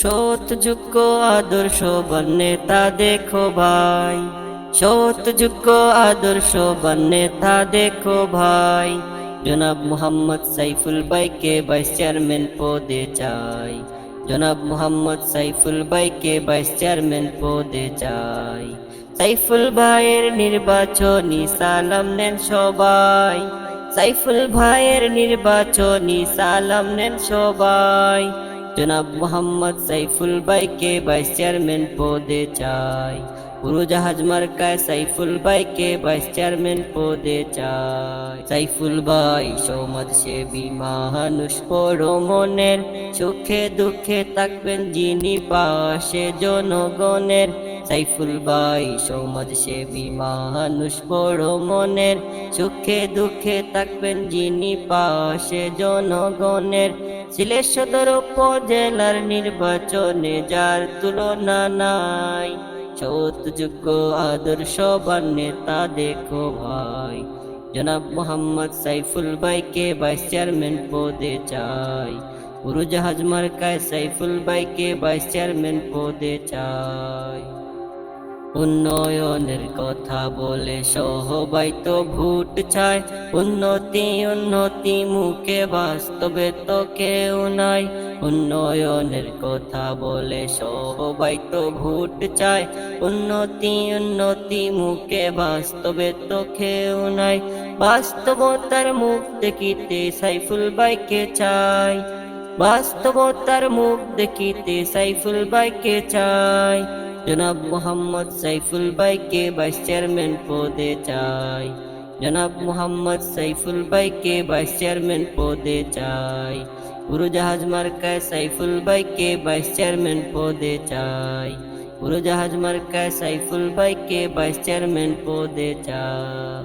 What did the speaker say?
সৎ যোগ্য আদর্শ নেতা দেখো ভাই। সৎ যোগ্য আদর্শ নেতা দেখো ভাই। জনাব মোহাম্মদ সাইফুল ভাইকে ভাইস চেয়ারম্যান পদে চাই। জনাব মোহাম্মদ সাইফুল ভাইকে ভাইস চেয়ারম্যান পদে চাই। সাইফুল ভাইয়ের নির্বাচনী সালাম নেন সবাই। সাইফুল ভাইয়ের নির্বাচনী সালাম নেন সবাই। জনাব মোহাম্মদ সাইফুল বাইকে ভাইস চেয়ারম্যান পদে চাই। উড়োজাহাজ মার্কায় সাইফুল বাইকে ভাইস চেয়ারম্যান পদে চাই। সাইফুল ভাই সমাজ সেবী মানুষ, বড় মনের সুখে দুঃখে থাকবেন যিনি পাশে জনগণের সাইফুল ভাই সমাজ সেবী মানুষ বড় মনের। সুখে দুঃখে থাকবেন যিনি পাশে জনগণের। সিলেট সদর উপজেলার নির্বাচনে যার তুলনা নাই। সৎ যোগ্য আদর্শ নেতা দেখো ভাই। জনাব মোহাম্মদ সাইফুল ভাইকে ভাইস চেয়ারম্যান পদে চাই। উড়োজাহাজ মার্কায় সাইফুল ভাইকে ভাইস চেয়ারম্যান পদে চাই। উন্নয়নের কথা বলে সহবাই তো ভোট চায়। উন্নতি উন্নতি মুখে বাস্তবে তো কেউ নাই। উন্নয়নের কথা বলে সবাই তো ভোট চায়। উন্নতি উন্নতি মুখে বাস্তবে তো কেউ নাই। বাস্তবতার মুখ দেখিতে সাইফুল বাইকে চাই। বাস্তবতার মুখ দেখিতে সাইফুল বাইকে চাই। জনাব মোহাম্মদ সাইফুল ভাইকে ভাইস চেয়ারম্যান পদে চাই। জনাব মোহাম্মদ সাইফুল ভাইকে ভাইস চেয়ারম্যান পদে চাই। উড়োজাহাজ মার্কায় সাইফুল ভাইকে ভাইস চেয়ারম্যান পদে চাই। উড়োজাহাজ মার্কায় সাইফুল ভাইকে ভাইস চেয়ারম্যান পদে চাই